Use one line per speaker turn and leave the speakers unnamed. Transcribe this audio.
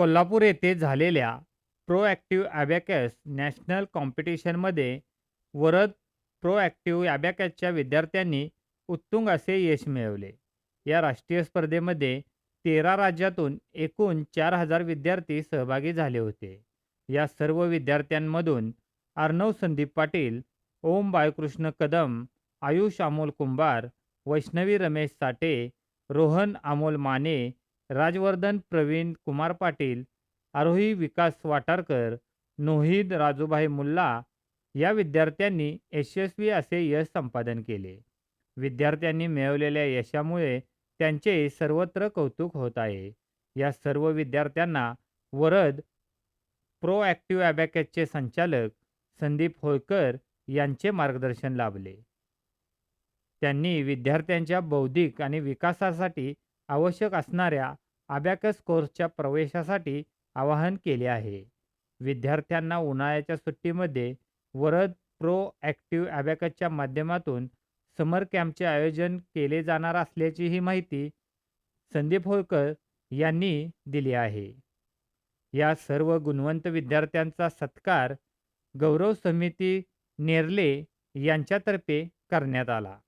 कोल्हापूर येथे झालेल्या proactive national कॉम्पिटिशनमध्ये वरद प्रो ॲक्टिव्ह ॲबॅकसच्या विद्यार्थ्यांनी उत्तुंग असे यश मिळवले. या राष्ट्रीय स्पर्धेमध्ये तेरा राज्यातून एकूण चार हजार विद्यार्थी सहभागी झाले होते. या सर्व विद्यार्थ्यांमधून अर्णव संदीप पाटील, ओम बाळकृष्ण कदम, आयुष अमोल कुंभार, वैष्णवी रमेश साठे, रोहन अमोल माने, राजवर्धन प्रवीण कुमार पाटील, आरोही विकास वाटारकर, नोहिद राजूभाई मुल्ला या विद्यार्थ्यांनी यशस्वी असे यश संपादन केले. विद्यार्थ्यांनी मिळवलेल्या यशामुळे त्यांचे सर्वत्र कौतुक होत आहे. या सर्व विद्यार्थ्यांना वरद प्रो ॲक्टिव्ह ॲबॅकसचे संचालक संदीप होळकर यांचे मार्गदर्शन लाभले. त्यांनी विद्यार्थ्यांच्या बौद्धिक आणि विकासासाठी आवश्यक असणाऱ्या अबॅकस कोर्सच्या प्रवेशासाठी आवाहन केले आहे. विद्यार्थ्यांना उन्हाळ्याच्या सुट्टीमध्ये वरद प्रो ॲक्टिव्ह ॲबॅकसच्या माध्यमातून समर कॅम्पचे आयोजन केले जाणार असल्याचीही माहिती संदीप होळकर यांनी दिली आहे. या सर्व गुणवंत विद्यार्थ्यांचा सत्कार गौरव समिती नेरले यांच्यातर्फे करण्यात आला.